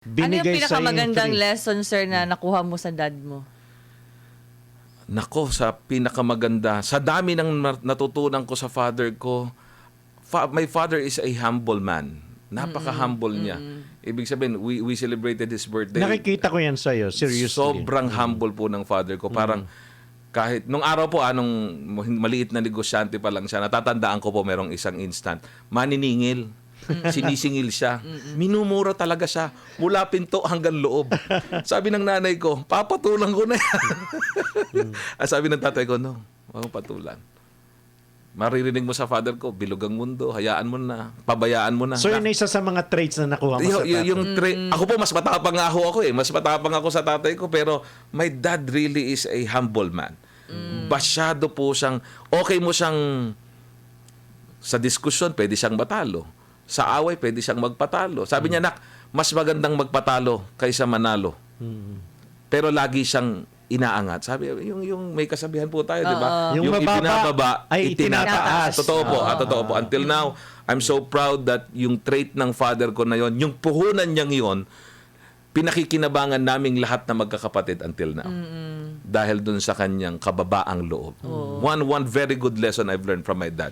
Ano yung Binigay pinakamagandang lesson, sir, na nakuha mo sa dad mo? Nako, sa pinakamaganda, sa dami ng na- natutunan ko sa father ko, fa- my father is a humble man. Napaka-humble niya. Ibig sabihin, we, we celebrated his birthday. Nakikita ko yan sa'yo, seriously. Sobrang humble po ng father ko. Parang kahit nung araw po anong maliit na negosyante pa lang siya, natatandaan ko po merong isang instant, maniningil. Sinisingil siya. Minumura talaga siya. Mula pinto hanggang loob. Sabi ng nanay ko, papatulan ko na yan. Ah, Sabi ng tatay ko, no, huwag mong patulan. Maririnig mo sa father ko, bilog ang mundo, hayaan mo na, pabayaan mo na. So yun na isa sa mga traits na nakuha mo Y- sa y- tatay. yung tra- Ako po, mas matapang nga ho ako eh. Mas matapang ako sa tatay ko. Pero my dad really is a humble man. Masyado po siyang, okay mo siyang, sa diskusyon, pwede siyang matalo. Sa away, pwede siyang magpatalo. Sabi niya, nak, mas magandang magpatalo kaysa manalo. Pero lagi siyang inaangat. Sabi, yung, yung may kasabihan po tayo, di ba? Yung mababa ay itinataas. Totoo po, ah, totoo po. Until now, I'm so proud that yung trait ng father ko na yon, yung puhunan niyang yon, pinakikinabangan naming lahat na magkakapatid until now. Dahil dun sa kanyang kababaang loob. One one very good lesson I've learned from my dad.